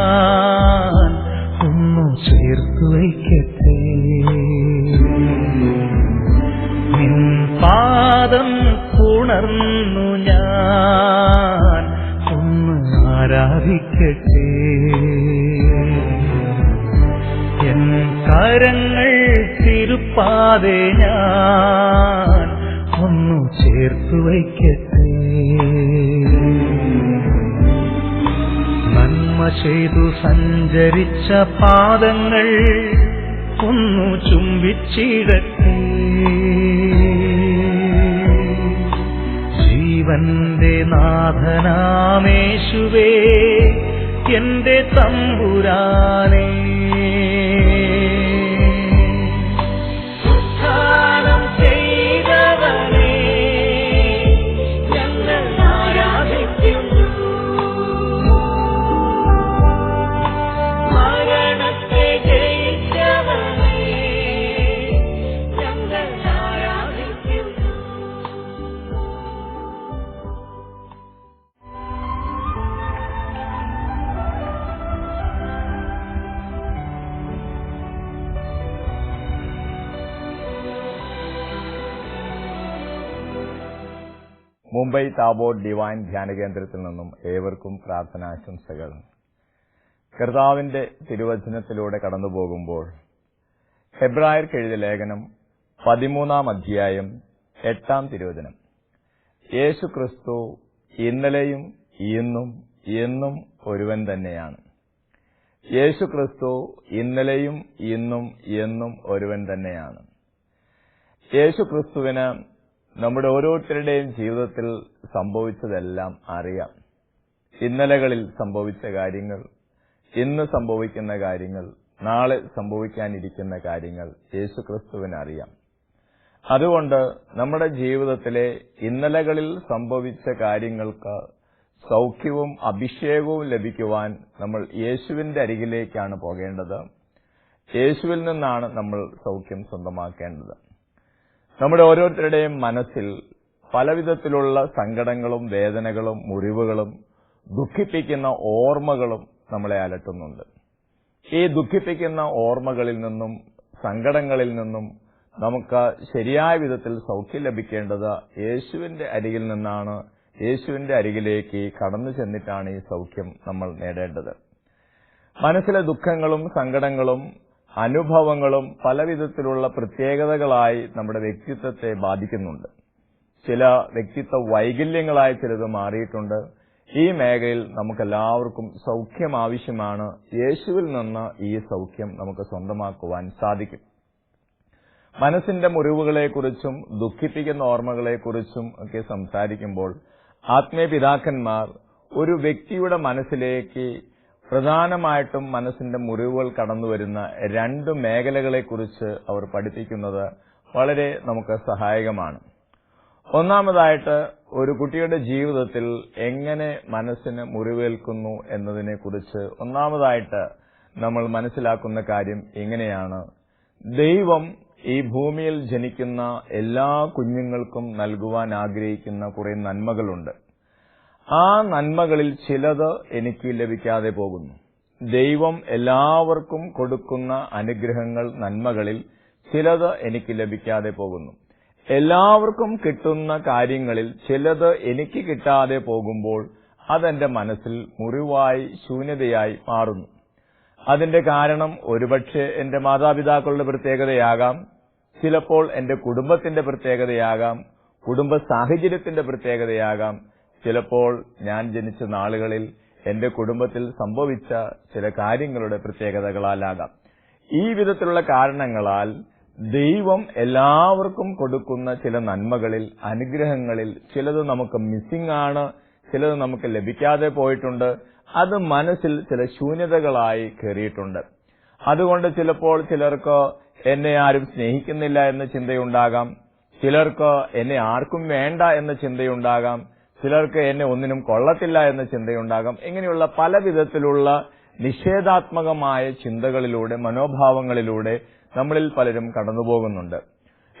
ഞാൻ ഒന്നു ചേർത്തു വയ്ക്കട്ടെ. പാദം പുണർന്നു ഞാൻ ഒന്ന് ആരാധിക്കട്ടെ. എൻ കരങ്ങൾ തിരുപ്പാതെ ഞാൻ ഒന്നു ചേർത്തു വയ്ക്കട്ടെ. ചെയ്തു സഞ്ചരിച്ച പാദങ്ങൾ ഒന്നു ചുംബിച്ചിടത്തി ജീവന്റെ നാഥനാമേശുവേ എന്റെ തമ്പുരാനേ. താബോർ ഡിവൈൻ ധ്യാന കേന്ദ്രത്തിൽ നിന്നും ഏവർക്കും പ്രാർത്ഥനാശംസകൾ. കർത്താവിന്റെ തിരുവചനത്തിലൂടെ കടന്നു പോകുമ്പോൾ ഹെബ്രായർക്ക് എഴുതിയ ലേഖനം പതിമൂന്നാം അധ്യായം എട്ടാം തിരുവചനം. യേശു ക്രിസ്തു ഇന്നലെയും ഇന്നും എന്നും ഒരുവൻ തന്നെയാണ്. യേശു ക്രിസ്തു ഇന്നലെയും ഇന്നും എന്നും ഒരുവൻ തന്നെയാണ്. യേശു ക്രിസ്തുവിന് നമ്മുടെ ഓരോരുത്തരുടെയും ജീവിതത്തിൽ സംഭവിച്ചതെല്ലാം അറിയാം. ഇന്നലകളിൽ സംഭവിച്ച കാര്യങ്ങൾ ഇന്ന് സംഭവിക്കുന്ന കാര്യങ്ങൾ നാളെ സംഭവിക്കാനിരിക്കുന്ന കാര്യങ്ങൾ യേശു ക്രിസ്തുവിനറിയാം അതുകൊണ്ട് നമ്മുടെ ജീവിതത്തിലെ ഇന്നലകളിൽ സംഭവിച്ച കാര്യങ്ങൾക്ക് സൗഖ്യവും അഭിഷേകവും ലഭിക്കുവാൻ നമ്മൾ യേശുവിന്റെ അരികിലേക്കാണ് പോകേണ്ടത്. യേശുവിൽ നിന്നാണ് നമ്മൾ സൗഖ്യം സ്വന്തമാക്കേണ്ടത്. നമ്മുടെ ഓരോരുത്തരുടെയും മനസ്സിൽ പലവിധത്തിലുള്ള സങ്കടങ്ങളും വേദനകളും മുറിവുകളും ദുഃഖിപ്പിക്കുന്ന ഓർമ്മകളും നമ്മളെ അലട്ടുന്നുണ്ട്. ഈ ദുഃഖിപ്പിക്കുന്ന ഓർമ്മകളിൽ നിന്നും സങ്കടങ്ങളിൽ നിന്നും നമുക്ക് ശരിയായ വിധത്തിൽ സൗഖ്യം ലഭിക്കേണ്ടത് യേശുവിന്റെ അരികിൽ നിന്നാണ്. യേശുവിന്റെ അരികിലേക്ക് കടന്നു ചെന്നിട്ടാണ് ഈ സൗഖ്യം നമ്മൾ നേടേണ്ടത്. മനസ്സിലെ ദുഃഖങ്ങളും സങ്കടങ്ങളും അനുഭവങ്ങളും പലവിധത്തിലുള്ള പ്രത്യേകതകളായി നമ്മുടെ വ്യക്തിത്വത്തെ ബാധിക്കുന്നുണ്ട്. ചില വ്യക്തിത്വ വൈകല്യങ്ങളായി ചിലത് മാറിയിട്ടുണ്ട്. ഈ മേഖലയിൽ നമുക്കെല്ലാവർക്കും സൗഖ്യം ആവശ്യമാണ്. യേശുവിൽ നിന്ന് ഈ സൗഖ്യം നമുക്ക് സ്വന്തമാക്കുവാൻ സാധിക്കും. മനസ്സിന്റെ മുറിവുകളെക്കുറിച്ചും ദുഃഖിപ്പിക്കുന്ന ഓർമ്മകളെക്കുറിച്ചും ഒക്കെ സംസാരിക്കുമ്പോൾ ആത്മീയ പിതാക്കന്മാർ ഒരു വ്യക്തിയുടെ മനസ്സിലേക്ക് പ്രധാനമായിട്ടും മനസ്സിന്റെ മുറിവുകൾ കടന്നുവരുന്ന രണ്ട് മേഖലകളെക്കുറിച്ച് അവർ പഠിപ്പിക്കുന്നത് വളരെ നമുക്ക് സഹായകമാണ്. ഒന്നാമതായിട്ട് ഒരു കുട്ടിയുടെ ജീവിതത്തിൽ എങ്ങനെ മനസ്സിന് മുറിവേൽക്കുന്നു എന്നതിനെക്കുറിച്ച് ഒന്നാമതായിട്ട് നമ്മൾ മനസ്സിലാക്കുന്ന കാര്യം ഇങ്ങനെയാണ്. ദൈവം ഈ ഭൂമിയിൽ ജനിക്കുന്ന എല്ലാ കുഞ്ഞുങ്ങൾക്കും നൽകുവാൻ ആഗ്രഹിക്കുന്ന കുറെ നന്മകളുണ്ട്. ആ നന്മകളിൽ ചിലത് എനിക്ക് ലഭിക്കാതെ പോകുന്നു. ദൈവം എല്ലാവർക്കും കൊടുക്കുന്ന അനുഗ്രഹങ്ങൾ നന്മകളിൽ ചിലത് എനിക്ക് ലഭിക്കാതെ പോകുന്നു. എല്ലാവർക്കും കിട്ടുന്ന കാര്യങ്ങളിൽ ചിലത് എനിക്ക് കിട്ടാതെ പോകുമ്പോൾ അതെന്റെ മനസ്സിൽ മുറിവായി ശൂന്യതയായി മാറുന്നു. അതിന്റെ കാരണം ഒരുപക്ഷെ എന്റെ മാതാപിതാക്കളുടെ പ്രത്യേകതയാകാം ചിലപ്പോൾ എന്റെ കുടുംബത്തിന്റെ പ്രത്യേകതയാകാം കുടുംബ സാഹചര്യത്തിന്റെ പ്രത്യേകതയാകാം ചിലപ്പോൾ ഞാൻ ജനിച്ച നാളുകളിൽ എന്റെ കുടുംബത്തിൽ സംഭവിച്ച ചില കാര്യങ്ങളുടെ പ്രത്യേകതകളാലാകാം. ഈ വിധത്തിലുള്ള കാരണങ്ങളാൽ ദൈവം എല്ലാവർക്കും കൊടുക്കുന്ന ചില നന്മകളിൽ അനുഗ്രഹങ്ങളിൽ ചിലത് നമുക്ക് മിസ്സിംഗ് ആണ് ചിലത് നമുക്ക് ലഭിക്കാതെ പോയിട്ടുണ്ട്. അത് മനസ്സിൽ ചില ശൂന്യതകളായി കയറിയിട്ടുണ്ട്. അതുകൊണ്ട് ചിലപ്പോൾ ചിലർക്ക് എന്നെ ആരും സ്നേഹിക്കുന്നില്ല എന്ന ചിന്തയുണ്ടാകാം. ചിലർക്ക് എന്നെ ആർക്കും വേണ്ട എന്ന ചിന്തയുണ്ടാകാം. ചിലർക്ക് എന്നെ ഒന്നിനും കൊള്ളത്തില്ല എന്ന ചിന്തയുണ്ടാകാം. ഇങ്ങനെയുള്ള പല വിധത്തിലുള്ള നിഷേധാത്മകമായ ചിന്തകളിലൂടെ മനോഭാവങ്ങളിലൂടെ നമ്മളിൽ പലരും കടന്നുപോകുന്നുണ്ട്.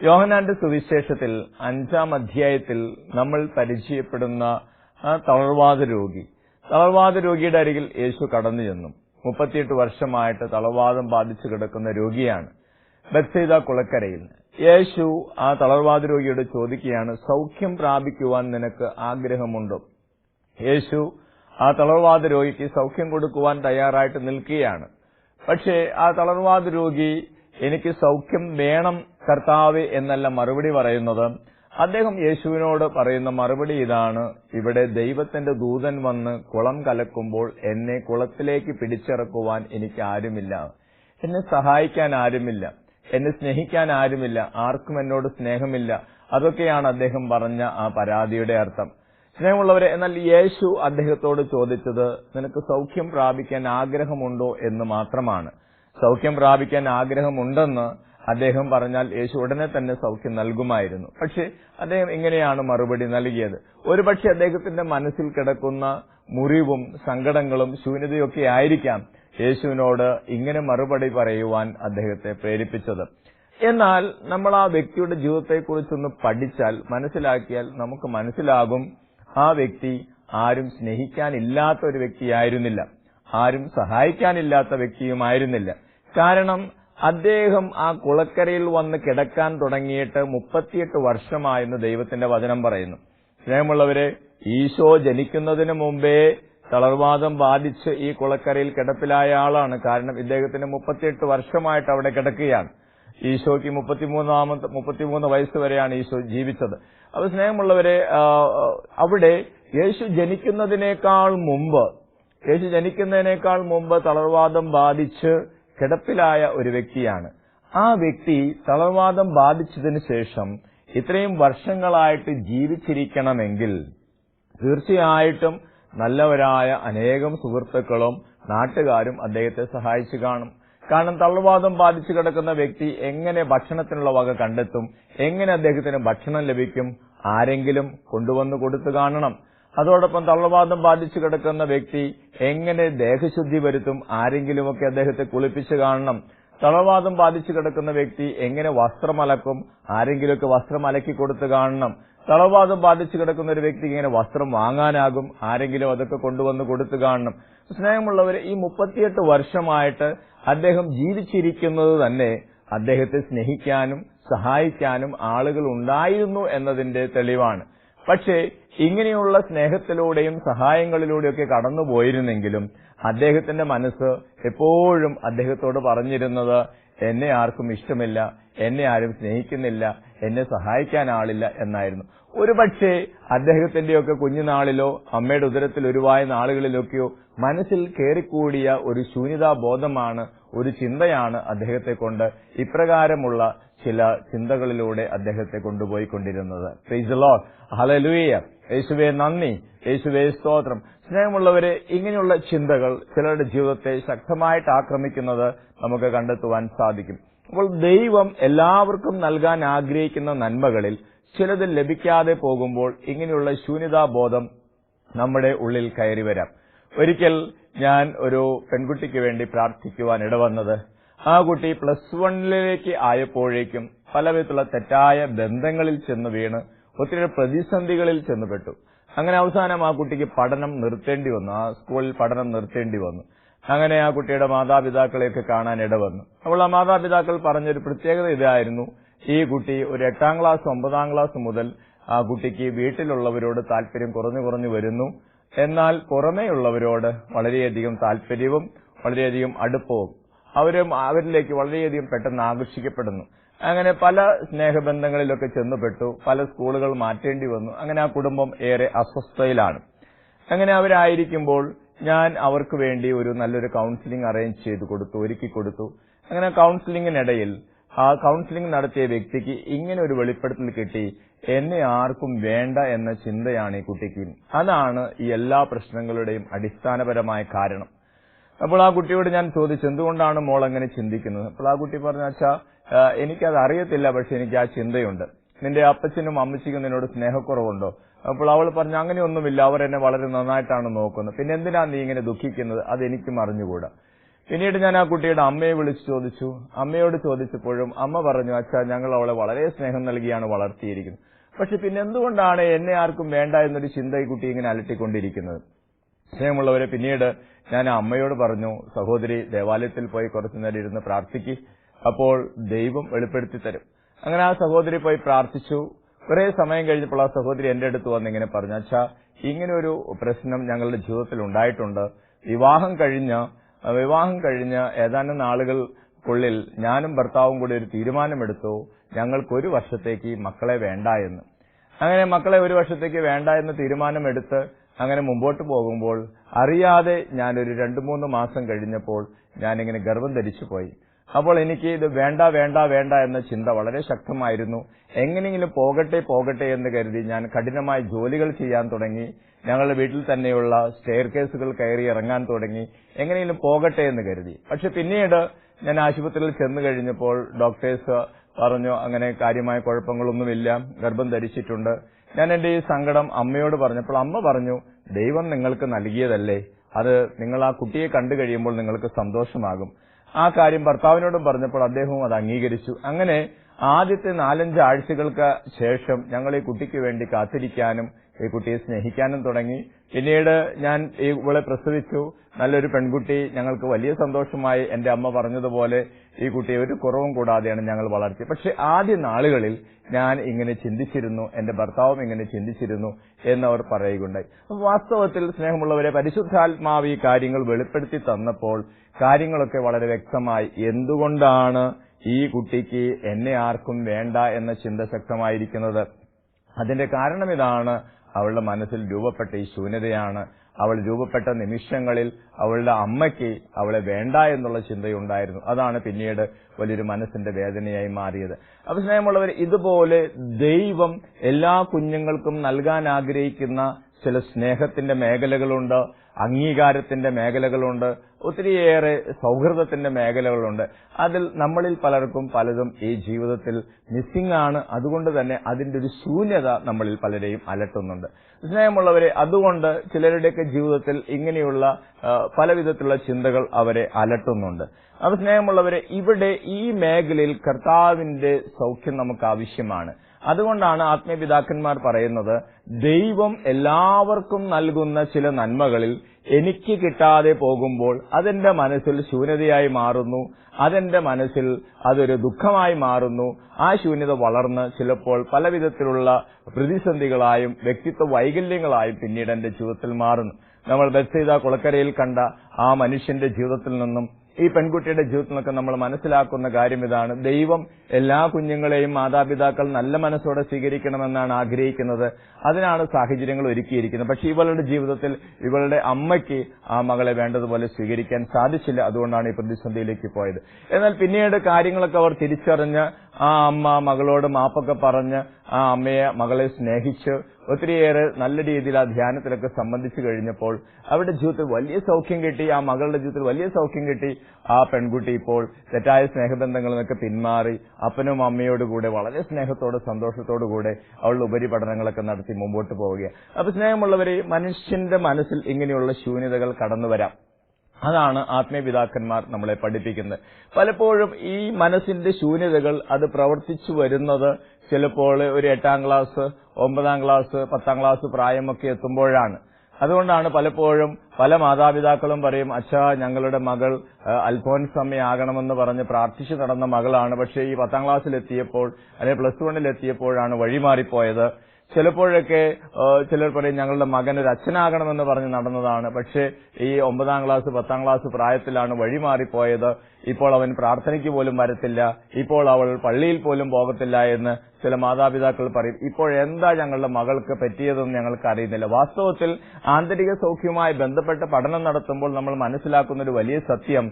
യോഹനാന്റെ സുവിശേഷത്തിൽ അഞ്ചാം അധ്യായത്തിൽ നമ്മൾ പരിചയപ്പെടുന്ന ആ തളർവാദ രോഗി. തളർവാദ രോഗിയുടെ അരികിൽ യേശു കടന്നു ചെന്നു. മുപ്പത്തിയെട്ട് വർഷമായിട്ട് തളർവാദം ബാധിച്ചു കിടക്കുന്ന രോഗിയാണ്. ബത്സൈദ കുളക്കരയിൽ യേശു ആ തളർവാദ രോഗിയോട് ചോദിക്കുകയാണ് സൗഖ്യം പ്രാപിക്കുവാൻ നിനക്ക് ആഗ്രഹമുണ്ടോ? യേശു ആ തളർവാദ രോഗിക്ക് സൗഖ്യം കൊടുക്കുവാൻ തയ്യാറായിട്ട് നിൽക്കുകയാണ്. പക്ഷേ ആ തളർവാദ രോഗി എനിക്ക് സൗഖ്യം വേണം കർത്താവ് എന്നല്ല മറുപടി പറയുന്നത്. അദ്ദേഹം യേശുവിനോട് പറയുന്ന മറുപടി ഇതാണ് ഇവിടെ ദൈവത്തിന്റെ ദൂതൻ വന്ന് കുളം കലക്കുമ്പോൾ എന്നെ കുളത്തിലേക്ക് പിടിച്ചിറക്കുവാൻ എനിക്ക് ആരുമില്ല എന്നെ സഹായിക്കാൻ ആരുമില്ല. എന്നെ സ്നേഹിക്കാൻ ആരുമില്ല ആർക്കും എന്നോട് സ്നേഹമില്ല. അതൊക്കെയാണ് അദ്ദേഹം പറഞ്ഞ ആ പരാതിയുടെ അർത്ഥം. സ്നേഹമുള്ളവരെ എന്നാൽ യേശു അദ്ദേഹത്തോട് ചോദിച്ചത് നിനക്ക് സൗഖ്യം പ്രാപിക്കാൻ ആഗ്രഹമുണ്ടോ എന്ന് മാത്രമാണ്. സൗഖ്യം പ്രാപിക്കാൻ ആഗ്രഹമുണ്ടെന്ന് അദ്ദേഹം പറഞ്ഞാൽ യേശു ഉടനെ തന്നെ സൗഖ്യം നൽകുമായിരുന്നു. പക്ഷെ അദ്ദേഹം ഇങ്ങനെയാണ് മറുപടി നൽകിയത്. ഒരുപക്ഷെ അദ്ദേഹത്തിന്റെ മനസ്സിൽ കിടക്കുന്ന മുറിവും സങ്കടങ്ങളും ശൂന്യതയൊക്കെ ആയിരിക്കാം. യേശുവിനോട് ഇങ്ങനെ മറുപടി പറയുവാൻ അദ്ദേഹത്തെ പ്രേരിപ്പിച്ചത്. എന്നാൽ നമ്മൾ ആ വ്യക്തിയുടെ ജീവിതത്തെക്കുറിച്ചൊന്ന് പഠിച്ചാൽ മനസ്സിലാക്കിയാൽ നമുക്ക് മനസ്സിലാകും ആ വ്യക്തി ആരും സ്നേഹിക്കാനില്ലാത്ത ഒരു വ്യക്തിയായിരുന്നില്ല. ആരും സഹായിക്കാനില്ലാത്ത വ്യക്തിയുമായിരുന്നില്ല. കാരണം അദ്ദേഹം ആ കുളക്കരയിൽ വന്ന് കിടക്കാൻ തുടങ്ങിയിട്ട് മുപ്പത്തിയെട്ട് വർഷമായെന്ന് ദൈവത്തിന്റെ വചനം പറയുന്നു. സ്നേഹമുള്ളവരെ ഈശോ ജനിക്കുന്നതിന് മുമ്പേ തളർവാദം ബാധിച്ച് ഈ കുളക്കരയിൽ കിടപ്പിലായ ആളാണ്. കാരണം ഇദ്ദേഹത്തിന് മുപ്പത്തിയെട്ട് വർഷമായിട്ട് അവിടെ കിടക്കുകയാണ്. ഈശോയ്ക്ക് മുപ്പത്തിമൂന്നാമത്തെ മുപ്പത്തിമൂന്ന് വയസ്സ് വരെയാണ് ഈശോ ജീവിച്ചത്. അപ്പൊ സ്നേഹമുള്ളവരെ അവിടെ യേശു ജനിക്കുന്നതിനേക്കാൾ മുമ്പ് യേശു ജനിക്കുന്നതിനേക്കാൾ മുമ്പ് തളർവാദം ബാധിച്ച് കിടപ്പിലായ ഒരു വ്യക്തിയാണ്. ആ വ്യക്തി തളർവാദം ബാധിച്ചതിന് ശേഷം ഇത്രയും വർഷങ്ങളായിട്ട് ജീവിച്ചിരിക്കണമെങ്കിൽ തീർച്ചയായിട്ടും നല്ലവരായ അനേകം സുഹൃത്തുക്കളും നാട്ടുകാരും അദ്ദേഹത്തെ സഹായിച്ചു കാണും. കാരണം തള്ളവാദം ബാധിച്ചു കിടക്കുന്ന വ്യക്തി എങ്ങനെ ഭക്ഷണത്തിനുള്ള വക കണ്ടെത്തും? എങ്ങനെ അദ്ദേഹത്തിന് ഭക്ഷണം ലഭിക്കും? ആരെങ്കിലും കൊണ്ടുവന്നു കൊടുത്തു കാണണം. അതോടൊപ്പം തള്ളവാദം ബാധിച്ചു കിടക്കുന്ന വ്യക്തി എങ്ങനെ ദേഹശുദ്ധി വരുത്തും? ആരെങ്കിലുമൊക്കെ അദ്ദേഹത്തെ കുളിപ്പിച്ചു കാണണം. തളവാദം ബാധിച്ചു കിടക്കുന്ന വ്യക്തി എങ്ങനെ വസ്ത്രം അലക്കും ആരെങ്കിലുമൊക്കെ വസ്ത്രം അലക്കി കൊടുത്തു കാണണം. തളർവാദം ബാധിച്ചു കിടക്കുന്ന ഒരു വ്യക്തിക്ക് ഇങ്ങനെ വസ്ത്രം വാങ്ങാനാകും. ആരെങ്കിലും അതൊക്കെ കൊണ്ടുവന്ന് കൊടുത്തു കാണണം. സ്നേഹമുള്ളവർ ഈ മുപ്പത്തിയെട്ട് വർഷമായിട്ട് അദ്ദേഹം ജീവിച്ചിരിക്കുന്നത് തന്നെ അദ്ദേഹത്തെ സ്നേഹിക്കാനും സഹായിക്കാനും ആളുകൾ ഉണ്ടായിരുന്നു എന്നതിന്റെ തെളിവാണ്. പക്ഷേ ഇങ്ങനെയുള്ള സ്നേഹത്തിലൂടെയും സഹായങ്ങളിലൂടെയൊക്കെ കടന്നുപോയിരുന്നെങ്കിലും അദ്ദേഹത്തിന്റെ മനസ്സ് എപ്പോഴും അദ്ദേഹത്തോട് പറഞ്ഞിരുന്നത് എന്നെ ആർക്കും ഇഷ്ടമില്ല എന്നെ ആരും സ്നേഹിക്കുന്നില്ല എന്നെ സഹായിക്കാൻ ആളില്ല എന്നായിരുന്നു. ഒരുപക്ഷെ അദ്ദേഹത്തിന്റെയൊക്കെ കുഞ്ഞുനാളിലോ അമ്മയുടെ ഉദരത്തിൽ ഉരുവായ നാളുകളിലൊക്കെയോ മനസ്സിൽ കയറിക്കൂടിയ ഒരു ശൂന്യതാ ബോധമാണ് ഒരു ചിന്തയാണ് അദ്ദേഹത്തെ കൊണ്ട് ഇപ്രകാരമുള്ള ചില ചിന്തകളിലൂടെ അദ്ദേഹത്തെ കൊണ്ടുപോയിക്കൊണ്ടിരുന്നത്. കൊണ്ടിരുന്നത് ഹലലൂയ യേശുവെ നന്ദി. യേശുവെ സ്തോത്രം. സ്നേഹമുള്ളവരെ ഇങ്ങനെയുള്ള ചിന്തകൾ ചിലരുടെ ജീവിതത്തെ ശക്തമായിട്ട് ആക്രമിക്കുന്നത് നമുക്ക് കണ്ടെത്തുവാൻ സാധിക്കും. അപ്പോൾ ദൈവം എല്ലാവർക്കും നൽകാൻ ആഗ്രഹിക്കുന്ന നന്മകളിൽ ചിലത് ലഭിക്കാതെ പോകുമ്പോൾ ഇങ്ങനെയുള്ള ശൂന്യതാബോധം നമ്മുടെ ഉള്ളിൽ കയറി വരാം. ഒരിക്കൽ ഞാൻ ഒരു പെൺകുട്ടിക്ക് വേണ്ടി പ്രാർത്ഥിക്കുവാൻ ഇടവന്നത്. ആ കുട്ടി പ്ലസ് വണ്ണിലേക്ക് ആയപ്പോഴേക്കും പലവിധത്തിലുള്ള തെറ്റായ ബന്ധങ്ങളിൽ ചെന്ന് വീണ് ഒത്തിരി പ്രതിസന്ധികളിൽ ചെന്നുപെട്ടു അങ്ങനെ അവസാനം ആ കുട്ടിക്ക് പഠനം നിർത്തേണ്ടി വന്നു. ആ സ്കൂളിൽ പഠനം നിർത്തേണ്ടി വന്നു. അങ്ങനെ ആ കുട്ടിയുടെ മാതാപിതാക്കളെയൊക്കെ കാണാൻ ഇടവന്നു. അപ്പോൾ ആ മാതാപിതാക്കൾ പറഞ്ഞൊരു പ്രത്യേകത ഇതായിരുന്നു. ഈ കുട്ടി ഒരു എട്ടാം ക്ലാസ് ഒമ്പതാം ക്ലാസ് മുതൽ ആ കുട്ടിക്ക് വീട്ടിലുള്ളവരോട് താല്പര്യം കുറഞ്ഞു കുറഞ്ഞു വരുന്നു. എന്നാൽ പുറമേയുള്ളവരോട് വളരെയധികം താല്പര്യവും വളരെയധികം അടുപ്പവും. അവരും അവരിലേക്ക് വളരെയധികം പെട്ടെന്ന് ആകർഷിക്കപ്പെടുന്നു. അങ്ങനെ പല സ്നേഹബന്ധങ്ങളിലൊക്കെ ചെന്നുപെട്ടു പല സ്കൂളുകൾ മാറ്റേണ്ടി വന്നു. അങ്ങനെ ആ കുടുംബം ഏറെ അസ്വസ്ഥയിലാണ്. അങ്ങനെ അവരായിരിക്കുമ്പോൾ ഞാൻ അവർക്ക് വേണ്ടി ഒരു നല്ലൊരു കൗൺസിലിംഗ് അറേഞ്ച് ചെയ്തു കൊടുത്തു ഒരുക്കി കൊടുത്തു. അങ്ങനെ കൗൺസിലിംഗിനിടയിൽ ആ കൗൺസിലിംഗ് നടത്തിയ വ്യക്തിക്ക് ഇങ്ങനെ ഒരു വെളിപ്പെടുത്തൽ കിട്ടി എന്നെ ആർക്കും വേണ്ട എന്ന ചിന്തയാണ് ഈ കുട്ടിക്ക്. അതാണ് ഈ എല്ലാ പ്രശ്നങ്ങളുടെയും അടിസ്ഥാനപരമായ കാരണം. അപ്പോൾ ആ കുട്ടിയോട് ഞാൻ ചോദിച്ചു എന്തുകൊണ്ടാണ് മോൾ അങ്ങനെ ചിന്തിക്കുന്നത്? അപ്പോൾ ആ കുട്ടി പറഞ്ഞു അച്ഛാ എനിക്കത് അറിയത്തില്ല പക്ഷെ എനിക്ക് ആ ചിന്തയുണ്ട്. നിന്റെ അപ്പച്ചനും അമ്മച്ചിക്കും നിന്നോട് സ്നേഹക്കുറവുണ്ടോ? അപ്പോൾ അവൾ പറഞ്ഞു അങ്ങനെയൊന്നുമില്ല അവർ എന്നെ വളരെ നന്നായിട്ടാണ് നോക്കുന്നത്. പിന്നെ എന്തിനാ നീ ഇങ്ങനെ ദുഃഖിക്കുന്നത്? അത് എനിക്കും അറിഞ്ഞുകൂടാ. പിന്നീട് ഞാൻ ആ കുട്ടിയുടെ അമ്മയെ വിളിച്ചു ചോദിച്ചു. അമ്മയോട് ചോദിച്ചപ്പോഴും അമ്മ പറഞ്ഞു അച്ഛാ ഞങ്ങൾ അവളെ വളരെ സ്നേഹം നൽകിയാണ് വളർത്തിയിരിക്കുന്നത്. പക്ഷെ പിന്നെ എന്തുകൊണ്ടാണ് എന്നെ ആർക്കും വേണ്ട എന്നൊരു ചിന്ത ഈ കുട്ടി ഇങ്ങനെ അലട്ടിക്കൊണ്ടിരിക്കുന്നത്? സ്നേഹമുള്ളവരെ പിന്നീട് ഞാൻ അമ്മയോട് പറഞ്ഞു സഹോദരി ദേവാലയത്തിൽ പോയി കുറച്ചു നേരം ഇരുന്ന് പ്രാർത്ഥിക്ക്. അപ്പോൾ ദൈവം വെളിപ്പെടുത്തി തരും. അങ്ങനെ ആ സഹോദരി പോയി പ്രാർത്ഥിച്ചു. കുറെ സമയം കഴിഞ്ഞപ്പോൾ ആ സഹോദരി എന്റെ അടുത്ത് വന്ന് ഇങ്ങനെ പറഞ്ഞു അച്ഛാ ഇങ്ങനെ ഒരു പ്രശ്നം ഞങ്ങളുടെ ജീവിതത്തിൽ ഉണ്ടായിട്ടുണ്ട്. വിവാഹം കഴിഞ്ഞ് വിവാഹം കഴിഞ്ഞ് ഏതാനും നാളുകൾക്കുള്ളിൽ ഞാനും ഭർത്താവും കൂടി ഒരു തീരുമാനമെടുത്തു. ഞങ്ങൾക്ക് ഒരു വർഷത്തേക്ക് ഈ മക്കളെ വേണ്ട എന്ന്. അങ്ങനെ മക്കളെ ഒരു വർഷത്തേക്ക് വേണ്ട എന്ന് തീരുമാനമെടുത്ത് അങ്ങനെ മുമ്പോട്ട് പോകുമ്പോൾ അറിയാതെ ഞാനൊരു രണ്ടു മൂന്ന് മാസം കഴിഞ്ഞപ്പോൾ ഞാനിങ്ങനെ ഗർഭം ധരിച്ചു പോയി അപ്പോൾ എനിക്ക് ഇത് വേണ്ട വേണ്ട വേണ്ട എന്ന ചിന്ത വളരെ ശക്തമായിരുന്നു. എങ്ങനെയെങ്കിലും പോകട്ടെ പോകട്ടെ എന്ന് കരുതി ഞാൻ കഠിനമായ ജോലികൾ ചെയ്യാൻ തുടങ്ങി. ഞങ്ങളുടെ വീട്ടിൽ തന്നെയുള്ള സ്റ്റെയർ കേസുകൾ കയറി ഇറങ്ങാൻ തുടങ്ങി. എങ്ങനെയെങ്കിലും പോകട്ടെ എന്ന് കരുതി. പക്ഷെ പിന്നീട് ഞാൻ ആശുപത്രിയിൽ ചെന്ന് കഴിഞ്ഞപ്പോൾ ഡോക്ടേഴ്സ് പറഞ്ഞു അങ്ങനെ കാര്യമായ കുഴപ്പങ്ങളൊന്നുമില്ല. ഗർഭം ധരിച്ചിട്ടുണ്ട്. ഞാൻ എന്റെ ഈ സങ്കടം അമ്മയോട് പറഞ്ഞപ്പോൾ അമ്മ പറഞ്ഞു ദൈവം നിങ്ങൾക്ക് നൽകിയതല്ലേ? അത് നിങ്ങൾ ആ കുട്ടിയെ കണ്ടു കഴിയുമ്പോൾ നിങ്ങൾക്ക് സന്തോഷമാകും. ആ കാര്യം ഭർത്താവിനോടും പറഞ്ഞപ്പോൾ അദ്ദേഹവും അത് അംഗീകരിച്ചു. അങ്ങനെ ആദ്യത്തെ നാലഞ്ച് ആഴ്ചകൾക്ക് ശേഷം ഞങ്ങൾ ഈ കുട്ടിക്ക് വേണ്ടി കാത്തിരിക്കാനും ഈ കുട്ടിയെ സ്നേഹിക്കാനും തുടങ്ങി. പിന്നീട് ഞാൻ ഇവളെ പ്രസവിച്ചു. നല്ലൊരു പെൺകുട്ടി. ഞങ്ങൾക്ക് വലിയ സന്തോഷമായി എന്റെ അമ്മ പറഞ്ഞതുപോലെ ഈ കുട്ടിയെ ഒരു കുറവും കൂടാതെയാണ് ഞങ്ങൾ വളർത്തിയത്. പക്ഷെ ആദ്യ നാളുകളിൽ ഞാൻ ഇങ്ങനെ ചിന്തിച്ചിരുന്നു എന്റെ ഭർത്താവും ഇങ്ങനെ ചിന്തിച്ചിരുന്നു എന്നവർ പറയുകയുണ്ടായി. വാസ്തവത്തിൽ സ്നേഹമുള്ളവരെ പരിശുദ്ധാത്മാവ് ഈ കാര്യങ്ങൾ വെളിപ്പെടുത്തി തന്നപ്പോൾ കാര്യങ്ങളൊക്കെ വളരെ വ്യക്തമായി. എന്തുകൊണ്ടാണ് ഈ കുട്ടിക്ക് എന്നെ ആർക്കും വേണ്ട എന്ന ചിന്ത ശക്തമായിരിക്കുന്നത്? അതിന്റെ കാരണം ഇതാണ് അവളുടെ മനസ്സിൽ രൂപപ്പെട്ട ഈ ശൂന്യതയാണ്. അവൾ രൂപപ്പെട്ട നിമിഷങ്ങളിൽ അവളുടെ അമ്മയ്ക്ക് അവളെ വേണ്ട എന്നുള്ള ചിന്തയുണ്ടായിരുന്നു. അതാണ് പിന്നീട് വലിയൊരു മനസ്സിന്റെ വേദനയായി മാറിയത്. അപ്പൊ സ്നേഹമുള്ളവർ ഇതുപോലെ ദൈവം എല്ലാ കുഞ്ഞുങ്ങൾക്കും നൽകാൻ ആഗ്രഹിക്കുന്ന ചില സ്നേഹത്തിന്റെ മേഖലകളുണ്ട് അംഗീകാരത്തിന്റെ മേഖലകളുണ്ട്. ഒത്തിരിയേറെ സൗഹൃദത്തിന്റെ മേഖലകളുണ്ട്. അതിൽ നമ്മളിൽ പലർക്കും പലതും ഈ ജീവിതത്തിൽ മിസ്സിംഗ് ആണ്. അതുകൊണ്ട് തന്നെ അതിന്റെ ഒരു ശൂന്യത നമ്മളിൽ പലരെയും അലട്ടുന്നുണ്ട്. സ്നേഹമുള്ളവരെ അതുകൊണ്ട് ചിലരുടെയൊക്കെ ജീവിതത്തിൽ ഇങ്ങനെയുള്ള പല പലവിധത്തിലുള്ള ചിന്തകൾ അവരെ അലട്ടുന്നുണ്ട്. അപ്പൊ സ്നേഹമുള്ളവരെ ഇവിടെ ഈ മേഖലയിൽ കർത്താവിന്റെ സൗഖ്യം നമുക്ക് ആവശ്യമാണ്. അതുകൊണ്ടാണ് ആത്മീയപിതാക്കന്മാർ പറയുന്നത് ദൈവം എല്ലാവർക്കും നൽകുന്ന ചില നന്മകളിൽ എനിക്ക് കിട്ടാതെ പോകുമ്പോൾ അതെന്റെ മനസ്സിൽ ശൂന്യതയായി മാറുന്നു അതെന്റെ മനസ്സിൽ അതൊരു ദുഃഖമായി മാറുന്നു. ആ ശൂന്യത വളർന്ന് ചിലപ്പോൾ പലവിധത്തിലുള്ള പ്രതിസന്ധികളായും വ്യക്തിത്വ വൈകല്യങ്ങളായും പിന്നീട് എന്റെ ജീവിതത്തിൽ മാറുന്നു. നമ്മൾ ബത്സൈത കുളക്കരയിൽ കണ്ട ആ മനുഷ്യന്റെ ജീവിതത്തിൽ നിന്നും ഈ പെൺകുട്ടിയുടെ ജീവിതത്തിൽ നിന്നൊക്കെ നമ്മൾ മനസ്സിലാക്കുന്ന കാര്യം ഇതാണ്. ദൈവം എല്ലാ കുഞ്ഞുങ്ങളെയും മാതാപിതാക്കൾ നല്ല മനസ്സോടെ സ്വീകരിക്കണമെന്നാണ് ആഗ്രഹിക്കുന്നത്. അതിനാണ് സാഹചര്യങ്ങൾ ഒരുക്കിയിരിക്കുന്നത്. പക്ഷെ ഇവളുടെ ജീവിതത്തിൽ ഇവളുടെ അമ്മയ്ക്ക് ആ മകളെ വേണ്ടതുപോലെ സ്വീകരിക്കാൻ സാധിച്ചില്ല. അതുകൊണ്ടാണ് ഈ പ്രതിസന്ധിയിലേക്ക് പോയത്. എന്നാൽ പിന്നീട് കാര്യങ്ങളൊക്കെ അവർ തിരിച്ചറിഞ്ഞ് ആ അമ്മ മകളോട് മാപ്പൊക്കെ പറഞ്ഞ് ആ അമ്മയെ മകളെ സ്നേഹിച്ച് ഒത്തിരിയേറെ നല്ല രീതിയിൽ ആ ധ്യാനത്തിലൊക്കെ സംബന്ധിച്ചു കഴിഞ്ഞപ്പോൾ അവരുടെ ജീവിതത്തിൽ വലിയ സൗഖ്യം കിട്ടി ആ മകളുടെ ജീവിതത്തിൽ വലിയ സൗഖ്യം കിട്ടി. ആ പെൺകുട്ടി ഇപ്പോൾ തെറ്റായ സ്നേഹബന്ധങ്ങളിൽ നിന്നൊക്കെ പിന്മാറി അപ്പനും അമ്മയോട് കൂടെ വളരെ സ്നേഹത്തോടെ സന്തോഷത്തോടു കൂടെ അവളുടെ ഉപരിപഠനങ്ങളൊക്കെ നടത്തി മുമ്പോട്ട് പോവുകയാണ്. അപ്പൊ സ്നേഹമുള്ളവരെ മനുഷ്യന്റെ മനസ്സിൽ ഇങ്ങനെയുള്ള ശൂന്യതകൾ കടന്നു വരാം അതാണ് ആത്മീയപിതാക്കന്മാർ നമ്മളെ പഠിപ്പിക്കുന്നത്. പലപ്പോഴും ഈ മനസ്സിന്റെ ശൂന്യതകൾ അത് പ്രവർത്തിച്ചു വരുന്നത് ചിലപ്പോൾ ഒരു എട്ടാം ക്ലാസ് ഒമ്പതാം ക്ലാസ് പത്താം ക്ലാസ് പ്രായമൊക്കെ എത്തുമ്പോഴാണ്. അതുകൊണ്ടാണ് പലപ്പോഴും പല മാതാപിതാക്കളും പറയും അച്ഛാ ഞങ്ങളുടെ മകൾ അൽഫോൻസ് അമ്മയാകണമെന്ന് പറഞ്ഞ് പ്രാർത്ഥിച്ചു നടന്ന മകളാണ്. പക്ഷേ ഈ പത്താം ക്ലാസ്സിലെത്തിയപ്പോൾ അല്ലെങ്കിൽ പ്ലസ് വണ്ണിലെത്തിയപ്പോഴാണ് വഴിമാറിപ്പോയത്. ചിലപ്പോഴൊക്കെ ചിലർ പറയും ഞങ്ങളുടെ മകൻ ഒരു അച്ഛനാകണമെന്ന് പറഞ്ഞ് നടന്നതാണ്. പക്ഷേ ഈ ഒമ്പതാം ക്ലാസ് പത്താം ക്ലാസ് പ്രായത്തിലാണ് വഴിമാറിപ്പോയത് ഇപ്പോൾ അവൻ പ്രാർത്ഥനയ്ക്ക് പോലും വരത്തില്ല. ഇപ്പോൾ അവൾ പള്ളിയിൽ പോലും പോകത്തില്ല എന്ന് ചില മാതാപിതാക്കൾ പറയും. ഇപ്പോഴെന്താ ഞങ്ങളുടെ മകൾക്ക് പറ്റിയതെന്ന് ഞങ്ങൾക്ക് അറിയുന്നില്ല വാസ്തവത്തിൽ ആന്തരിക സൗഖ്യവുമായി ബന്ധപ്പെട്ട് പഠനം നടത്തുമ്പോൾ നമ്മൾ മനസ്സിലാക്കുന്ന ഒരു വലിയ സത്യം.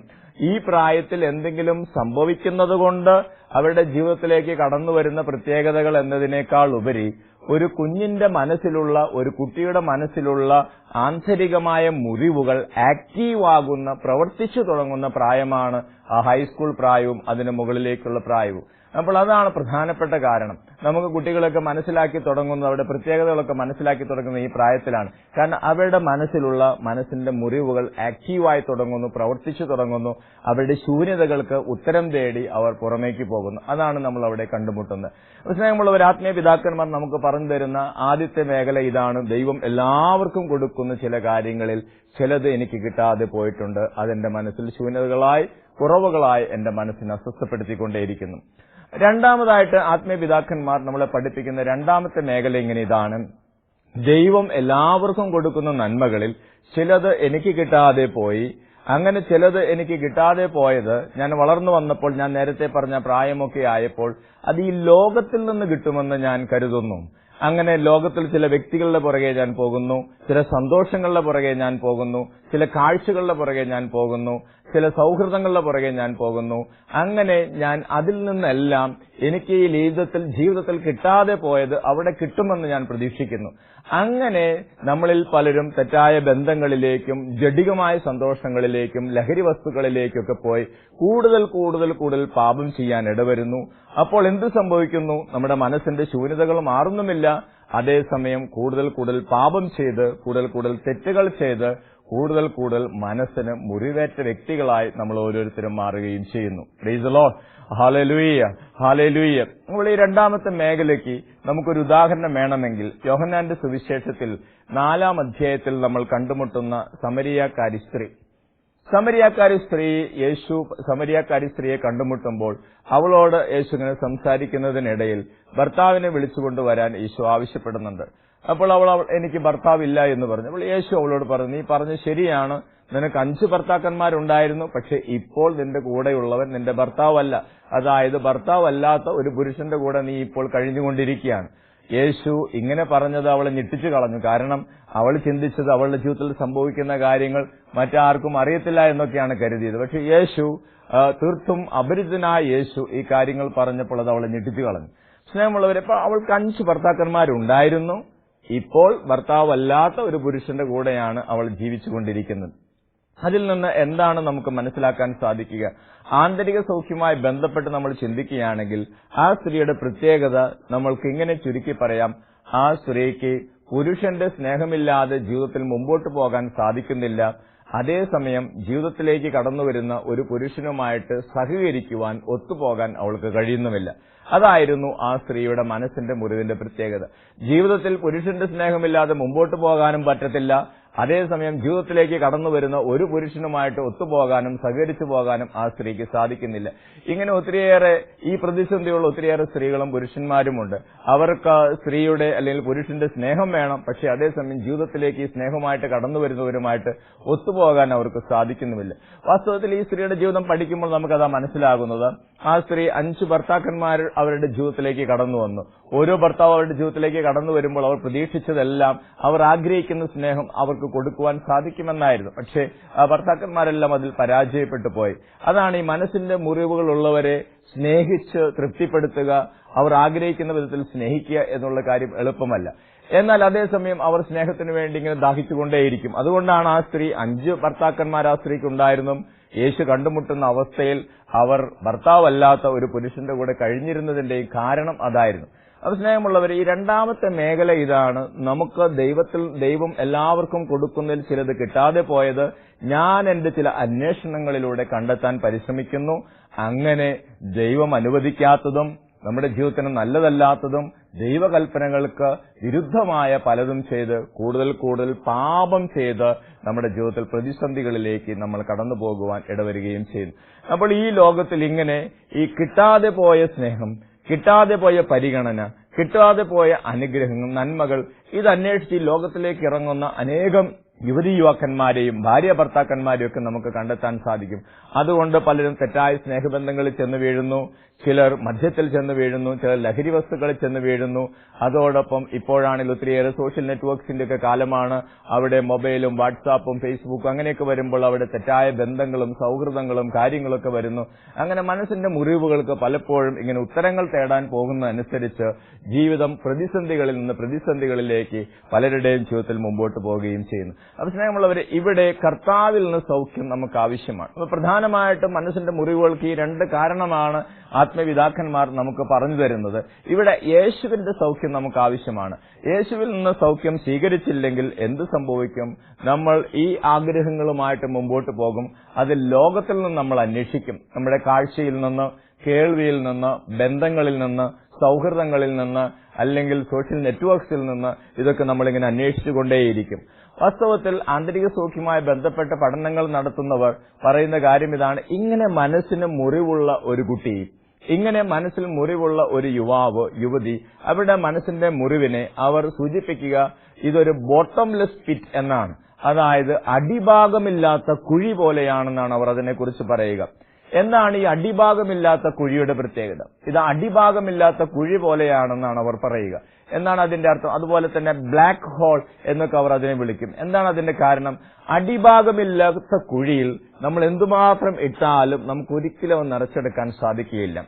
ഈ പ്രായത്തിൽ എന്തെങ്കിലും സംഭവിക്കുന്നതുകൊണ്ട് അവരുടെ ജീവിതത്തിലേക്ക് കടന്നു വരുന്ന പ്രത്യേകതകൾ എന്നതിനേക്കാൾ ഉപരി ഒരു കുഞ്ഞിന്റെ മനസ്സിലുള്ള ഒരു കുട്ടിയുടെ മനസ്സിലുള്ള ആന്തരികമായ മുറിവുകൾ ആക്റ്റീവ് ആകുന്ന പ്രവർത്തിച്ചു തുടങ്ങുന്ന പ്രായമാണ് ആ ഹൈസ്കൂൾ പ്രായവും അതിനു മുകളിലേക്കുള്ള പ്രായവും. അപ്പോൾ അതാണ് പ്രധാനപ്പെട്ട കാരണം. നമുക്ക് കുട്ടികളൊക്കെ മനസ്സിലാക്കി തുടങ്ങുന്നത് അവരുടെ പ്രത്യേകതകളൊക്കെ മനസ്സിലാക്കി തുടങ്ങുന്ന ഈ പ്രായത്തിലാണ്. കാരണം അവരുടെ മനസ്സിലുള്ള മനസ്സിന്റെ മുറിവുകൾ ആക്റ്റീവായി തുടങ്ങുന്നു പ്രവർത്തിച്ചു തുടങ്ങുന്നു. അവരുടെ ശൂന്യതകൾക്ക് ഉത്തരം തേടി അവർ പുറമേക്ക് പോകുന്നു. അതാണ് നമ്മൾ അവിടെ കണ്ടുമുട്ടുന്നത്. സ്നേഹമുള്ളവർ ആത്മീയ പിതാക്കന്മാർ നമുക്ക് പറഞ്ഞു തരുന്ന ആദ്യത്തെ മേഖല ഇതാണ്. ദൈവം എല്ലാവർക്കും കൊടുക്കുന്ന ചില കാര്യങ്ങളിൽ ചിലത് എനിക്ക് കിട്ടാതെ പോയിട്ടുണ്ട്. അതെന്റെ മനസ്സിൽ ശൂന്യതകളായി കുറവുകളായി എന്റെ മനസ്സിനെ അസ്വസ്ഥപ്പെടുത്തിക്കൊണ്ടേയിരിക്കുന്നു. രണ്ടാമതായിട്ട് ആത്മീയ പിതാക്കന്മാർ നമ്മളെ പഠിപ്പിക്കുന്ന രണ്ടാമത്തെ മേഖല ഇങ്ങനെ ഇതാണ്. ദൈവം എല്ലാവർക്കും കൊടുക്കുന്ന നന്മകളിൽ ചിലത് എനിക്ക് കിട്ടാതെ പോയി അങ്ങനെ ചിലത് എനിക്ക് കിട്ടാതെ പോയത് ഞാൻ വളർന്നു വന്നപ്പോൾ ഞാൻ നേരത്തെ പറഞ്ഞ പ്രായമൊക്കെ ആയപ്പോൾ അത് ഈ ലോകത്തിൽ നിന്ന് കിട്ടുമെന്ന് ഞാൻ കരുതുന്നു. അങ്ങനെ ലോകത്തിൽ ചില വ്യക്തികളുടെ പുറകെ ഞാൻ പോകുന്നു. ചില സന്തോഷങ്ങളുടെ പുറകെ ഞാൻ പോകുന്നു ചില കാഴ്ചകളുടെ പുറകെ ഞാൻ പോകുന്നു ചില സൗഹൃദങ്ങളുടെ പുറകെ ഞാൻ പോകുന്നു. അങ്ങനെ ഞാൻ അതിൽ നിന്നെല്ലാം എനിക്ക് ഈ ജീവിതത്തിൽ ജീവിതത്തിൽ കിട്ടാതെ പോയത് അവിടെ കിട്ടുമെന്ന് ഞാൻ പ്രതീക്ഷിക്കുന്നു. അങ്ങനെ നമ്മളിൽ പലരും തെറ്റായ ബന്ധങ്ങളിലേക്കും ജഡികമായ സന്തോഷങ്ങളിലേക്കും ലഹരി വസ്തുക്കളിലേക്കൊക്കെ പോയി കൂടുതൽ കൂടുതൽ കൂടുതൽ പാപം ചെയ്യാൻ ഇടവരുന്നു. അപ്പോൾ എന്ത് സംഭവിക്കുന്നു? നമ്മുടെ മനസ്സിന്റെ ശൂന്യതകൾ മാറുന്നുമില്ല. അതേസമയം കൂടുതൽ കൂടുതൽ പാപം ചെയ്ത് കൂടുതൽ കൂടുതൽ തെറ്റുകൾ ചെയ്ത് കൂടുതൽ കൂടുതൽ മനസ്സിന് മുറിവേറ്റ വ്യക്തികളായി നമ്മൾ ഓരോരുത്തരും മാറുകയും ചെയ്യുന്നു. പ്രീസലോ ഹാലലുയ്യ ഹാലലുയ്യ നമ്മൾ ഈ രണ്ടാമത്തെ മേഖലയ്ക്ക് നമുക്കൊരു ഉദാഹരണം വേണമെങ്കിൽ യോഹന്നാന്റെ സുവിശേഷത്തിൽ നാലാം അധ്യായത്തിൽ നമ്മൾ കണ്ടുമുട്ടുന്ന സമരിയാക്കാരി സ്ത്രീ. സമരിയാക്കാരി സ്ത്രീ യേശു സമരിയാക്കാരി സ്ത്രീയെ കണ്ടുമുട്ടുമ്പോൾ അവളോട് യേശു ഇങ്ങനെ സംസാരിക്കുന്നതിനിടയിൽ ഭർത്താവിനെ വിളിച്ചുകൊണ്ട് വരാൻ യേശു ആവശ്യപ്പെടുന്നുണ്ട്. അപ്പോൾ അവൾ എനിക്ക് ഭർത്താവില്ല എന്ന് പറഞ്ഞു. അപ്പോൾ യേശു അവളോട് പറഞ്ഞു നീ പറഞ്ഞു ശരിയാണ്. നിനക്ക് അഞ്ച് ഭർത്താക്കന്മാരുണ്ടായിരുന്നു പക്ഷെ ഇപ്പോൾ നിന്റെ കൂടെയുള്ളവൻ നിന്റെ ഭർത്താവല്ല. അതായത് ഭർത്താവല്ലാത്ത ഒരു പുരുഷന്റെ കൂടെ നീ ഇപ്പോൾ കഴിഞ്ഞുകൊണ്ടിരിക്കുകയാണ്. യേശു ഇങ്ങനെ പറഞ്ഞത് അവളെ ഞെട്ടിച്ചു കളഞ്ഞു. കാരണം അവൾ ചിന്തിച്ചത് അവളുടെ ജീവിതത്തിൽ സംഭവിക്കുന്ന കാര്യങ്ങൾ മറ്റാർക്കും അറിയത്തില്ല എന്നൊക്കെയാണ് കരുതിയത്. പക്ഷെ യേശു തീർത്തും അപരിചിതനായ യേശു ഈ കാര്യങ്ങൾ പറഞ്ഞപ്പോൾ അത് അവളെ ഞെട്ടിച്ചു കളഞ്ഞു. സ്നേഹമുള്ളവരെ ഇപ്പൊ അവൾക്ക് അഞ്ച് ഭർത്താക്കന്മാരുണ്ടായിരുന്നു. ഇപ്പോൾ ഭർത്താവല്ലാത്ത ഒരു പുരുഷന്റെ കൂടെയാണ് അവൾ ജീവിച്ചുകൊണ്ടിരിക്കുന്നത്. അതിൽ നിന്ന് എന്താണ് നമുക്ക് മനസ്സിലാക്കാൻ സാധിക്കുക? ആന്തരിക സൗഖ്യമായി ബന്ധപ്പെട്ട് നമ്മൾ ചിന്തിക്കുകയാണെങ്കിൽ ആ സ്ത്രീയുടെ പ്രത്യേകത നമ്മൾക്ക് ഇങ്ങനെ ചുരുക്കി പറയാം. ആ സ്ത്രീക്ക് പുരുഷന്റെ സ്നേഹമില്ലാതെ ജീവിതത്തിൽ മുമ്പോട്ട് പോകാൻ സാധിക്കുന്നില്ല. അതേസമയം ജീവിതത്തിലേക്ക് കടന്നുവരുന്ന ഒരു പുരുഷനുമായിട്ട് സഹകരിക്കുവാൻ ഒത്തുപോകാൻ അവൾക്ക് കഴിയുന്നുമില്ല. അതായിരുന്നു ആ സ്ത്രീയുടെ മനസ്സിന്റെ മുറിവിന്റെ പ്രത്യേകത. ജീവിതത്തിൽ പുരുഷന്റെ സ്നേഹമില്ലാതെ മുമ്പോട്ട് പോകാനും പറ്റത്തില്ല. അതേസമയം ജീവിതത്തിലേക്ക് കടന്നു വരുന്ന ഒരു പുരുഷനുമായിട്ട് ഒത്തുപോകാനും സഹകരിച്ചു പോകാനും ആ സ്ത്രീക്ക് സാധിക്കുന്നില്ല. ഇങ്ങനെ ഒത്തിരിയേറെ ഈ പ്രതിസന്ധിയുള്ള ഒത്തിരിയേറെ സ്ത്രീകളും പുരുഷന്മാരുമുണ്ട്. അവർക്ക് സ്ത്രീയുടെ അല്ലെങ്കിൽ പുരുഷന്റെ സ്നേഹം വേണം. പക്ഷെ അതേസമയം ജീവിതത്തിലേക്ക് ഈ സ്നേഹമായിട്ട് കടന്നു വരുന്നവരുമായിട്ട് ഒത്തുപോകാൻ അവർക്ക് സാധിക്കുന്നുമില്ല. വാസ്തവത്തിൽ ഈ സ്ത്രീയുടെ ജീവിതം പഠിക്കുമ്പോൾ നമുക്കതാ മനസ്സിലാകുന്നത്. ആ സ്ത്രീ അഞ്ച് ഭർത്താക്കന്മാർ അവരുടെ ജീവിതത്തിലേക്ക് കടന്നു വന്നു. ഓരോ ഭർത്താവ് അവരുടെ ജീവിതത്തിലേക്ക് കടന്നു വരുമ്പോൾ അവർ പ്രതീക്ഷിച്ചതെല്ലാം അവർ ആഗ്രഹിക്കുന്ന സ്നേഹം അവർക്ക് കൊടുക്കുവാൻ സാധിക്കുമെന്നായിരുന്നു. പക്ഷേ ഭർത്താക്കന്മാരെല്ലാം അതിൽ പരാജയപ്പെട്ടു പോയി. അതാണ് ഈ മനസ്സിന്റെ മുറിവുകൾ ഉള്ളവരെ സ്നേഹിച്ച് തൃപ്തിപ്പെടുത്തുക അവർ ആഗ്രഹിക്കുന്ന വിധത്തിൽ സ്നേഹിക്കുക എന്നുള്ള കാര്യം എളുപ്പമല്ല. എന്നാൽ അതേസമയം അവർ സ്നേഹത്തിന് വേണ്ടി ഇങ്ങനെ ദാഹിച്ചുകൊണ്ടേയിരിക്കും. അതുകൊണ്ടാണ് ആ സ്ത്രീ അഞ്ച് ഭർത്താക്കന്മാർ ആ സ്ത്രീക്ക് ഉണ്ടായിരുന്നു യേശു കണ്ടുമുട്ടുന്ന അവസ്ഥയിൽ അവർ ഭർത്താവല്ലാത്ത ഒരു പുരുഷന്റെ കൂടെ കഴിഞ്ഞിരുന്നതിന്റെയും കാരണം അതായിരുന്നു. അപ്പൊ സ്നേഹമുള്ളവർ ഈ രണ്ടാമത്തെ മേഖല ഇതാണ്. നമുക്ക് ദൈവത്തിൽ ദൈവം എല്ലാവർക്കും കൊടുക്കുന്നതിൽ ചിലത് കിട്ടാതെ പോയത് ഞാൻ എന്റെ ചില അന്വേഷണങ്ങളിലൂടെ കണ്ടെത്താൻ പരിശ്രമിക്കുന്നു. അങ്ങനെ ദൈവം അനുവദിക്കാത്തതും നമ്മുടെ ജീവിതത്തിന് നല്ലതല്ലാത്തതും ദൈവകൽപ്പനകൾക്ക് വിരുദ്ധമായ പലതും ചെയ്ത് കൂടുതൽ കൂടുതൽ പാപം ചെയ്ത് നമ്മുടെ ജീവിതത്തിൽ പ്രതിസന്ധികളിലേക്ക് നമ്മൾ കടന്നു പോകുവാൻ ഇടവരികയും ചെയ്തു. അപ്പോൾ ഈ ലോകത്തിൽ ഇങ്ങനെ ഈ കിട്ടാതെ പോയ സ്നേഹം കിട്ടാതെ പോയ പരിഗണന കിട്ടാതെ പോയ അനുഗ്രഹങ്ങൾ നന്മകൾ ഇത് അന്വേഷിച്ച് ലോകത്തിലേക്ക് ഇറങ്ങുന്ന അനേകം യുവതി യുവാക്കന്മാരെയും ഭാര്യ ഭർത്താക്കന്മാരെയും ഒക്കെ നമുക്ക് കണ്ടെത്താൻ സാധിക്കും. അതുകൊണ്ട് പലരും തെറ്റായ സ്നേഹബന്ധങ്ങളിൽ ചെന്ന് വീഴുന്നു. ചിലർ മദ്യത്തിൽ ചെന്ന് വീഴുന്നു. ചിലർ ലഹരി വസ്തുക്കളിൽ ചെന്ന് വീഴുന്നു. അതോടൊപ്പം ഇപ്പോഴാണെങ്കിൽ ഒത്തിരിയേറെ സോഷ്യൽ നെറ്റ്വർക്സിന്റെ ഒക്കെ കാലമാണ്. അവിടെ മൊബൈലും വാട്സാപ്പും ഫേസ്ബുക്കും അങ്ങനെയൊക്കെ വരുമ്പോൾ അവിടെ തെറ്റായ ബന്ധങ്ങളും സൗഹൃദങ്ങളും കാര്യങ്ങളൊക്കെ വരുന്നു. അങ്ങനെ മനസ്സിന്റെ മുറിവുകൾക്ക് പലപ്പോഴും ഇങ്ങനെ ഉത്തരങ്ങൾ തേടാൻ പോകുന്നതനുസരിച്ച് ജീവിതം പ്രതിസന്ധികളിൽ നിന്ന് പ്രതിസന്ധികളിലേക്ക് പലരുടെയും ജീവിതത്തിൽ മുമ്പോട്ട് പോവുകയും ചെയ്യുന്നു. അപ്പൊ സ്നേഹമുള്ളവർ ഇവിടെ കർത്താവിൽ നിന്ന് സൗഖ്യം നമുക്ക് ആവശ്യമാണ് അപ്പൊ പ്രധാനമായിട്ടും മനസ്സിന്റെ മുറിവുകൾക്ക് ഈ രണ്ട് കാരണമാണ് ആത്മപിതാക്കന്മാർ നമുക്ക് പറഞ്ഞു തരുന്നത്. ഇവിടെ യേശുവിന്റെ സൗഖ്യം നമുക്ക് ആവശ്യമാണ് യേശുവിൽ നിന്ന് സൗഖ്യം സ്വീകരിച്ചില്ലെങ്കിൽ എന്ത് സംഭവിക്കും? നമ്മൾ ഈ ആഗ്രഹങ്ങളുമായിട്ട് മുമ്പോട്ട് പോകും. അത് ലോകത്തിൽ നിന്ന് നമ്മൾ അന്വേഷിക്കും. നമ്മുടെ കാഴ്ചയിൽ നിന്ന് കേൾവിയിൽ നിന്ന് ബന്ധങ്ങളിൽ നിന്ന് സൗഹൃദങ്ങളിൽ നിന്ന് അല്ലെങ്കിൽ സോഷ്യൽ നെറ്റ്വർക്ക്സിൽ നിന്ന് ഇതൊക്കെ നമ്മളിങ്ങനെ അന്വേഷിച്ചുകൊണ്ടേയിരിക്കും. വാസ്തവത്തിൽ ആന്തരിക സൗഖ്യവുമായി ബന്ധപ്പെട്ട പഠനങ്ങൾ നടത്തുന്നവർ പറയുന്ന കാര്യം ഇതാണ്. ഇങ്ങനെ മനസ്സിന് മുറിവുള്ള ഒരു കുട്ടി ഇങ്ങനെ മനസ്സിൽ മുറിവുള്ള ഒരു യുവാവ് യുവതി അവരുടെ മനസ്സിന്റെ മുറിവിനെ അവർ സൂചിപ്പിക്കുക ഇതൊരു ബോട്ടംലെസ് പിറ്റ് എന്നാണ്. അതായത് അടിഭാഗമില്ലാത്ത കുഴി പോലെയാണെന്നാണ് അവർ അതിനെക്കുറിച്ച് പറയുക. എന്താണ് ഈ അടിഭാഗമില്ലാത്ത കുഴിയുടെ പ്രത്യേകത. ഇത് അടിഭാഗമില്ലാത്ത കുഴി പോലെയാണെന്നാണ് അവർ പറയുക. എന്നാണ് അതിന്റെ അർത്ഥം. അതുപോലെ തന്നെ ബ്ലാക്ക് ഹോൾ എന്നൊക്കെ അവർ അതിനെ വിളിക്കും. എന്താണ് അതിന്റെ കാരണം? അടിഭാഗമില്ലാത്ത കുഴിയിൽ നമ്മൾ എന്തുമാത്രം ഇട്ടാലും നമുക്ക് ഒരിക്കലും നിറച്ചെടുക്കാൻ സാധിക്കുകയില്ല.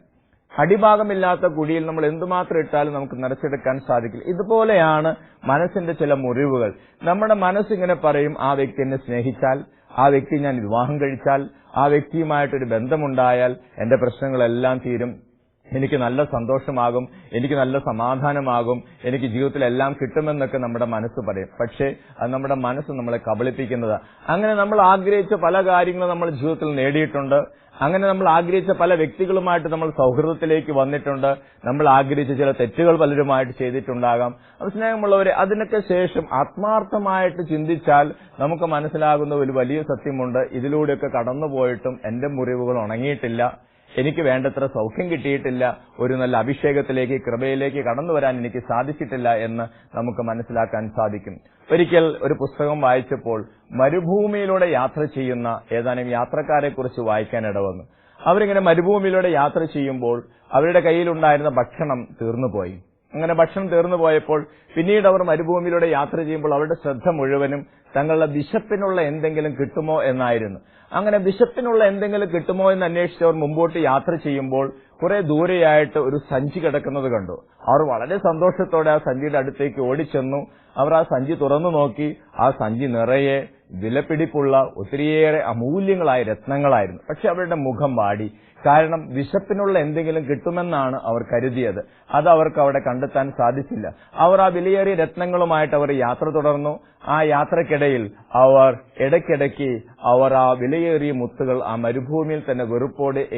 അടിഭാഗമില്ലാത്ത കുഴിയിൽ നമ്മൾ എന്തുമാത്രം ഇട്ടാലും നമുക്ക് നിറച്ചെടുക്കാൻ സാധിക്കില്ല. ഇതുപോലെയാണ് മനസ്സിന്റെ ചില മുറിവുകൾ. നമ്മുടെ മനസ്സിങ്ങനെ പറയും ആ വ്യക്തി എന്നെ സ്നേഹിച്ചാൽ ആ വ്യക്തി ഞാൻ വിവാഹം കഴിച്ചാൽ ആ വ്യക്തിയുമായിട്ടൊരു ബന്ധമുണ്ടായാൽ എന്റെ പ്രശ്നങ്ങളെല്ലാം തീരും. എനിക്ക് നല്ല സന്തോഷമാകും എനിക്ക് നല്ല സമാധാനമാകും എനിക്ക് ജീവിതത്തിൽ എല്ലാം കിട്ടുമെന്നൊക്കെ നമ്മുടെ മനസ്സ് പറയും. പക്ഷേ അത് നമ്മുടെ മനസ്സ് നമ്മളെ കബളിപ്പിക്കുന്നത്. അങ്ങനെ നമ്മൾ ആഗ്രഹിച്ച പല കാര്യങ്ങളും നമ്മൾ ജീവിതത്തിൽ നേടിയിട്ടുണ്ട്. അങ്ങനെ നമ്മൾ ആഗ്രഹിച്ച പല വ്യക്തികളുമായിട്ട് നമ്മൾ സൗഹൃദത്തിലേക്ക് വന്നിട്ടുണ്ട്. നമ്മൾ ആഗ്രഹിച്ച ചില തെറ്റുകൾ പലരുമായിട്ട് ചെയ്തിട്ടുണ്ടാകാം. സ്നേഹമുള്ളവരെ അതിനൊക്കെ ശേഷം ആത്മാർത്ഥമായിട്ട് ചിന്തിച്ചാൽ നമുക്ക് മനസ്സിലാകുന്ന ഒരു വലിയ സത്യമുണ്ട്. ഇതിലൂടെയൊക്കെ കടന്നുപോയിട്ടും എന്റെ മുറിവുകൾ ഉണങ്ങിയിട്ടില്ല. എനിക്ക് വേണ്ടത്ര സൗഖ്യം കിട്ടിയിട്ടില്ല ഒരു നല്ല അഭിഷേകത്തിലേക്ക് കൃപയിലേക്ക് കടന്നു വരാൻ എനിക്ക് സാധിച്ചിട്ടില്ല എന്ന് നമുക്ക് മനസ്സിലാക്കാൻ സാധിക്കും. ഒരിക്കൽ ഒരു പുസ്തകം വായിച്ചപ്പോൾ മരുഭൂമിയിലൂടെ യാത്ര ചെയ്യുന്ന ഏതാനും യാത്രക്കാരെ കുറിച്ച് വായിക്കാൻ ഇടവന്നു. അവരിങ്ങനെ മരുഭൂമിയിലൂടെ യാത്ര ചെയ്യുമ്പോൾ അവരുടെ കയ്യിലുണ്ടായിരുന്ന ഭക്ഷണം തീർന്നുപോയി. അങ്ങനെ ഭക്ഷണം തീർന്നു പോയപ്പോൾ പിന്നീട് അവർ മരുഭൂമിയിലൂടെ യാത്ര ചെയ്യുമ്പോൾ അവരുടെ ശ്രദ്ധ മുഴുവനും തങ്ങളുടെ വിശപ്പിനുള്ള എന്തെങ്കിലും കിട്ടുമോ എന്നായിരുന്നു. അങ്ങനെ വിശപ്പിനുള്ള എന്തെങ്കിലും കിട്ടുമോ എന്ന് അന്വേഷിച്ച് അവർ മുമ്പോട്ട് യാത്ര ചെയ്യുമ്പോൾ കുറെ ദൂരെയായിട്ട് ഒരു സഞ്ചി കിടക്കുന്നത് കണ്ടു. അവർ വളരെ സന്തോഷത്തോടെ ആ സഞ്ചിയുടെ അടുത്തേക്ക് ഓടിച്ചെന്നു. അവർ ആ സഞ്ചി തുറന്നു നോക്കി. ആ സഞ്ചി നിറയെ വിലപിടിപ്പുള്ള ഒത്തിരിയേറെ അമൂല്യങ്ങളായ രത്നങ്ങളായിരുന്നു. പക്ഷെ അവരുടെ മുഖം വാടി. കാരണം വിശപ്പിനുള്ള എന്തെങ്കിലും കിട്ടുമെന്നാണ് അവർ കരുതിയത്. അത് അവർക്ക് അവിടെ കണ്ടെത്താൻ സാധിച്ചില്ല. അവർ ആ വിലയേറിയ രത്നങ്ങളുമായിട്ട് അവർ യാത്ര തുടർന്നു. ആ യാത്രക്കിടയിൽ അവർ ഇടയ്ക്കിടയ്ക്ക് അവർ ആ വിലയേറിയ മുത്തുകൾ ആ മരുഭൂമിയിൽ തന്നെ വെറുപ്പോടെ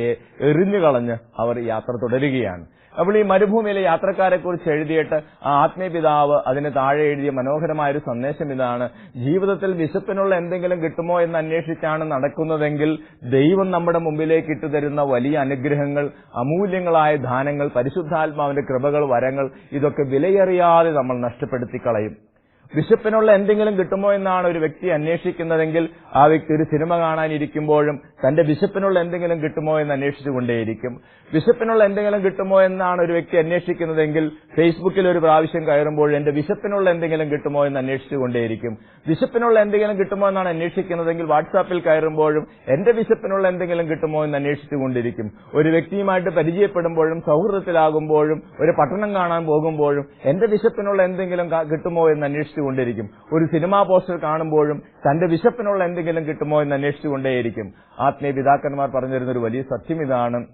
എറിഞ്ഞുകളഞ്ഞ് അവർ യാത്ര തുടരുകയാണ്. അപ്പോൾ ഈ മരുഭൂമിയിലെ യാത്രക്കാരെ കുറിച്ച് എഴുതിയിട്ട് ആ ആത്മീയപിതാവ് അതിന് താഴെ എഴുതിയ മനോഹരമായ ഒരു സന്ദേശം ഇതാണ്. ജീവിതത്തിൽ വിശപ്പിനുള്ള എന്തെങ്കിലും കിട്ടുമോ എന്ന് അന്വേഷിച്ചാണ് നടക്കുന്നതെങ്കിൽ ദൈവം നമ്മുടെ മുമ്പിലേക്ക് ഇട്ടുതരുന്ന വലിയ അനുഗ്രഹങ്ങൾ അമൂല്യങ്ങളായ ദാനങ്ങൾ പരിശുദ്ധാത്മാവിന്റെ കൃപകൾ വരങ്ങൾ ഇതൊക്കെ വിലയേറിയാതെ നമ്മൾ നഷ്ടപ്പെടുത്തി കളയും വിശപ്പിനുള്ള എന്തെങ്കിലും കിട്ടുമോ എന്നാണ് ഒരു വ്യക്തി അന്വേഷിക്കുന്നതെങ്കിൽ ആ വ്യക്തി ഒരു സിനിമ കാണാനിരിക്കുമ്പോഴും തന്റെ വിശപ്പിനുള്ള എന്തെങ്കിലും കിട്ടുമോ എന്ന് അന്വേഷിച്ചുകൊണ്ടേയിരിക്കും. വിശപ്പിനുള്ള എന്തെങ്കിലും കിട്ടുമോ എന്നാണ് ഒരു വ്യക്തി അന്വേഷിക്കുന്നതെങ്കിൽ ഫേസ്ബുക്കിൽ ഒരു പ്രാവശ്യം കയറുമ്പോൾ എന്റെ വിശപ്പിനുള്ള എന്തെങ്കിലും കിട്ടുമോ എന്ന് അന്വേഷിച്ചുകൊണ്ടേയിരിക്കും. വിശപ്പിനുള്ള എന്തെങ്കിലും കിട്ടുമോ എന്നാണ് അന്വേഷിക്കുന്നതെങ്കിൽ വാട്സാപ്പിൽ കയറുമ്പോഴും എന്റെ വിശപ്പിനുള്ള എന്തെങ്കിലും കിട്ടുമോ എന്ന് അന്വേഷിച്ചുകൊണ്ടിരിക്കും. ഒരു വ്യക്തിയുമായിട്ട് പരിചയപ്പെടുമ്പോഴും സൗഹൃദത്തിലാകുമ്പോഴും ഒരു പട്ടണം കാണാൻ പോകുമ്പോഴും എന്റെ വിശപ്പിനുള്ള എന്തെങ്കിലും കിട്ടുമോ എന്ന് അന്വേഷിച്ചുകൊണ്ടിരിക്കും ഒരു സിനിമാ പോസ്റ്റർ കാണുമ്പോഴും തന്റെ വിശപ്പിനുള്ള എന്തെങ്കിലും കിട്ടുമോ എന്ന് അന്വേഷിച്ചുകൊണ്ടേയിരിക്കും. ആത്മീയ പിതാക്കന്മാർ പറഞ്ഞിരുന്ന ഒരു വലിയ സത്യം ഇതാണ്.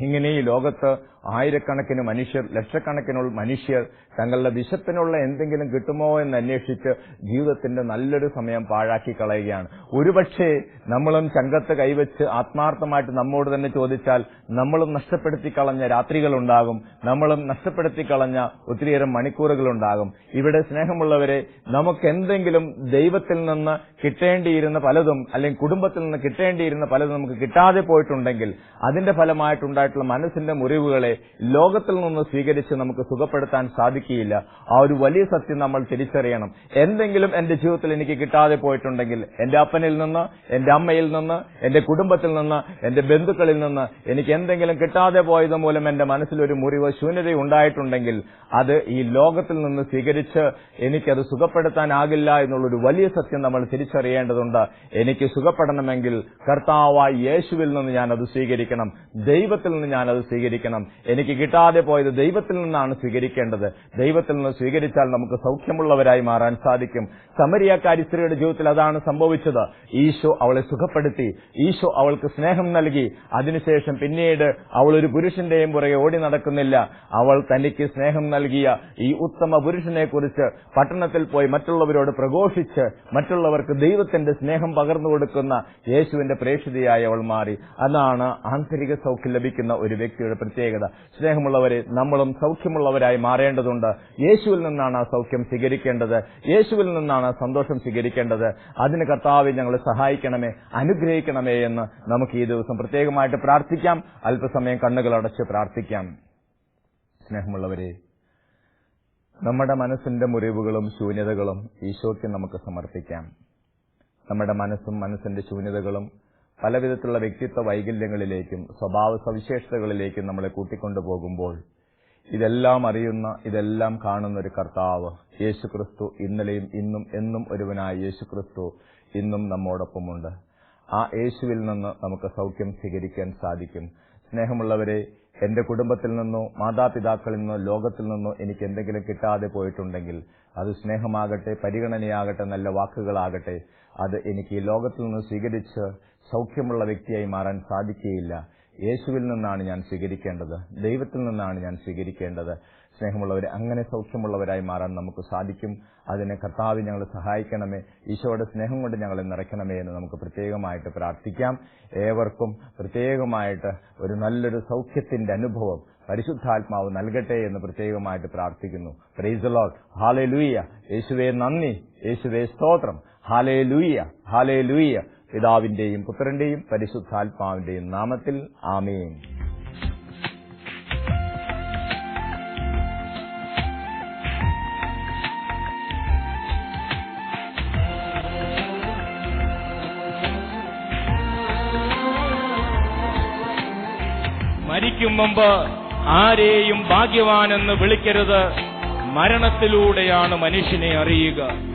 ഇങ്ങനെ ഈ ലോകത്ത് ആയിരക്കണക്കിന് മനുഷ്യർ ലക്ഷക്കണക്കിനുള്ള മനുഷ്യർ തങ്ങളുടെ വിശപ്പിനുള്ള എന്തെങ്കിലും കിട്ടുമോ എന്ന് അന്വേഷിച്ച് ജീവിതത്തിന്റെ നല്ലൊരു സമയം പാഴാക്കി കളയുകയാണ്. ഒരുപക്ഷെ നമ്മളും ചങ്കത്ത് കൈവച്ച് ആത്മാർത്ഥമായിട്ട് നമ്മോട് തന്നെ ചോദിച്ചാൽ നമ്മളും നഷ്ടപ്പെടുത്തി കളഞ്ഞ രാത്രികളുണ്ടാകും നമ്മളും നഷ്ടപ്പെടുത്തി കളഞ്ഞ ഒത്തിരിയേറെ മണിക്കൂറുകളുണ്ടാകും. ഇവിടെ സ്നേഹമുള്ളവരെ നമുക്ക് എന്തെങ്കിലും ദൈവത്തിൽ നിന്ന് കിട്ടേണ്ടിയിരുന്ന പലതും അല്ലെങ്കിൽ കുടുംബത്തിൽ നിന്ന് കിട്ടേണ്ടിയിരുന്ന പലതും നമുക്ക് കിട്ടാതെ പോയിട്ടുണ്ടെങ്കിൽ അതിന്റെ ഫലമായിട്ടുണ്ടായിട്ടുള്ള മനസ്സിന്റെ മുറിവുകളെ ലോകത്തിൽ നിന്ന് സ്വീകരിച്ച് നമുക്ക് സുഖപ്പെടുത്താൻ സാധിക്കുകയില്ല. ആ ഒരു വലിയ സത്യം നമ്മൾ തിരിച്ചറിയണം. എന്തെങ്കിലും എന്റെ ജീവിതത്തിൽ എനിക്ക് കിട്ടാതെ പോയിട്ടുണ്ടെങ്കിൽ എന്റെ അപ്പനിൽ നിന്ന് എന്റെ അമ്മയിൽ നിന്ന് എന്റെ കുടുംബത്തിൽ നിന്ന് എന്റെ ബന്ധുക്കളിൽ നിന്ന് എനിക്ക് എന്തെങ്കിലും കിട്ടാതെ പോയത് മൂലം എന്റെ മനസ്സിലൊരു മുറിവ് ശൂന്യത ഉണ്ടായിട്ടുണ്ടെങ്കിൽ അത് ഈ ലോകത്തിൽ നിന്ന് സ്വീകരിച്ച് എനിക്കത് സുഖപ്പെടുത്താനാകില്ല എന്നുള്ളൊരു വലിയ സത്യം നമ്മൾ തിരിച്ചറിയേണ്ടതുണ്ട്. എനിക്ക് സുഖപ്പെടണമെങ്കിൽ കർത്താവായ യേശുവിൽ നിന്ന് ഞാൻ അത് സ്വീകരിക്കണം. ദൈവത്തിൽ നിന്ന് ഞാൻ അത് സ്വീകരിക്കണം. എനിക്ക് കിട്ടാതെ പോയത് ദൈവത്തിൽ നിന്നാണ് സ്വീകരിക്കേണ്ടത്. ദൈവത്തിൽ നിന്ന് സ്വീകരിച്ചാൽ നമുക്ക് സൗഖ്യമുള്ളവരായി മാറാൻ സാധിക്കും. സമരിയാക്കാരി സ്ത്രീയുടെ ജീവിതത്തിൽ അതാണ് സംഭവിച്ചത്. ഈശോ അവളെ സുഖപ്പെടുത്തി. ഈശോ അവൾക്ക് സ്നേഹം നൽകി. അതിനുശേഷം പിന്നീട് അവൾ ഒരു പുരുഷന്റെയും പുറകെ ഓടി നടക്കുന്നില്ല. അവൾ തനിക്ക് സ്നേഹം നൽകിയ ഈ ഉത്തമ പുരുഷനെ കുറിച്ച് പട്ടണത്തിൽ പോയി മറ്റുള്ളവരോട് പ്രഘോഷിച്ച് മറ്റുള്ളവർക്ക് ദൈവത്തിന്റെ സ്നേഹം പകർന്നു കൊടുക്കുന്ന യേശുവിന്റെ പ്രേക്ഷിതയായി അവൾ മാറി. അതാണ് ആന്തരിക സൗഖ്യം ലഭിക്കുന്ന ഒരു വ്യക്തിയുടെ പ്രത്യേകത. സ്നേഹമുള്ളവരെ നമ്മളും സൗഖ്യമുള്ളവരായി മാറേണ്ടതുണ്ട്. യേശുവിൽ നിന്നാണ് ആ സൗഖ്യം സ്വീകരിക്കേണ്ടത്. യേശുവിൽ നിന്നാണ് സന്തോഷം സ്വീകരിക്കേണ്ടത്. അതിന് കർത്താവ് ഞങ്ങളെ സഹായിക്കണമേ അനുഗ്രഹിക്കണമേ എന്ന് നമുക്ക് ഈ ദിവസം പ്രത്യേകമായിട്ട് പ്രാർത്ഥിക്കാം. അല്പസമയം കണ്ണുകൾ അടച്ച് പ്രാർത്ഥിക്കാം. സ്നേഹമുള്ളവരെ നമ്മുടെ മനസ്സിന്റെ മുറിവുകളും ശൂന്യതകളും ഈശോയ്ക്ക് നമുക്ക് സമർപ്പിക്കാം. നമ്മുടെ മനസ്സും മനസ്സിന്റെ ശൂന്യതകളും പലവിധത്തിലുള്ള വ്യക്തിത്വ വൈകല്യങ്ങളിലേക്കും സ്വഭാവ സവിശേഷതകളിലേക്കും നമ്മളെ കൂട്ടിക്കൊണ്ടുപോകുമ്പോൾ ഇതെല്ലാം അറിയുന്ന ഇതെല്ലാം കാണുന്ന ഒരു കർത്താവ് യേശു ക്രിസ്തു ഇന്നലെയും ഇന്നും എന്നും ഒരുവനായ യേശു ക്രിസ്തു ഇന്നും നമ്മോടൊപ്പമുണ്ട്. ആ യേശുവിൽ നിന്ന് നമുക്ക് സൗഖ്യം സ്വീകരിക്കാൻ സാധിക്കും. സ്നേഹമുള്ളവരെ എന്റെ കുടുംബത്തിൽ നിന്നോ മാതാപിതാക്കളിൽ നിന്നോ ലോകത്തിൽ നിന്നോ എനിക്ക് എന്തെങ്കിലും കിട്ടാതെ പോയിട്ടുണ്ടെങ്കിൽ അത് സ്നേഹമാകട്ടെ പരിഗണനയാകട്ടെ നല്ല വാക്കുകളാകട്ടെ അത് എനിക്ക് ഈ ലോകത്തിൽ നിന്ന് സ്വീകരിച്ച് സൗഖ്യമുള്ള വ്യക്തിയായി മാറാൻ സാധിക്കുകയില്ല. യേശുവിൽ നിന്നാണ് ഞാൻ സ്വീകരിക്കേണ്ടത്. ദൈവത്തിൽ നിന്നാണ് ഞാൻ സ്വീകരിക്കേണ്ടത്. സ്നേഹമുള്ളവർ അങ്ങനെ സൗഖ്യമുള്ളവരായി മാറാൻ നമുക്ക് സാധിക്കും. അതിനെ കർത്താവ് ഞങ്ങൾ സഹായിക്കണമേ. ഈശോയുടെ സ്നേഹം കൊണ്ട് ഞങ്ങളെ നിറയ്ക്കണമേ എന്ന് നമുക്ക് പ്രത്യേകമായിട്ട് പ്രാർത്ഥിക്കാം. ഏവർക്കും പ്രത്യേകമായിട്ട് ഒരു നല്ലൊരു സൗഖ്യത്തിന്റെ അനുഭവം പരിശുദ്ധാത്മാവ് നൽകട്ടെ എന്ന് പ്രത്യേകമായിട്ട് പ്രാർത്ഥിക്കുന്നു. പ്രൈസ് ലോൾ ഹാലേ ലൂയ്യ യേശുവേ നന്ദി. യേശുവേ സ്തോത്രം. ഹാലേ ലൂയ്യ ഹാലേ ലൂയ്യ പിതാവിന്റെയും പുത്രന്റെയും പരിശുദ്ധാത്മാവിന്റെയും നാമത്തിൽ ആമേൻ. മരിക്കും മുമ്പ് ആരെയും ഭാഗ്യവാനെന്ന് വിളിക്കരുത്. മരണത്തിലൂടെയാണ് മനുഷ്യനെ അറിയുക.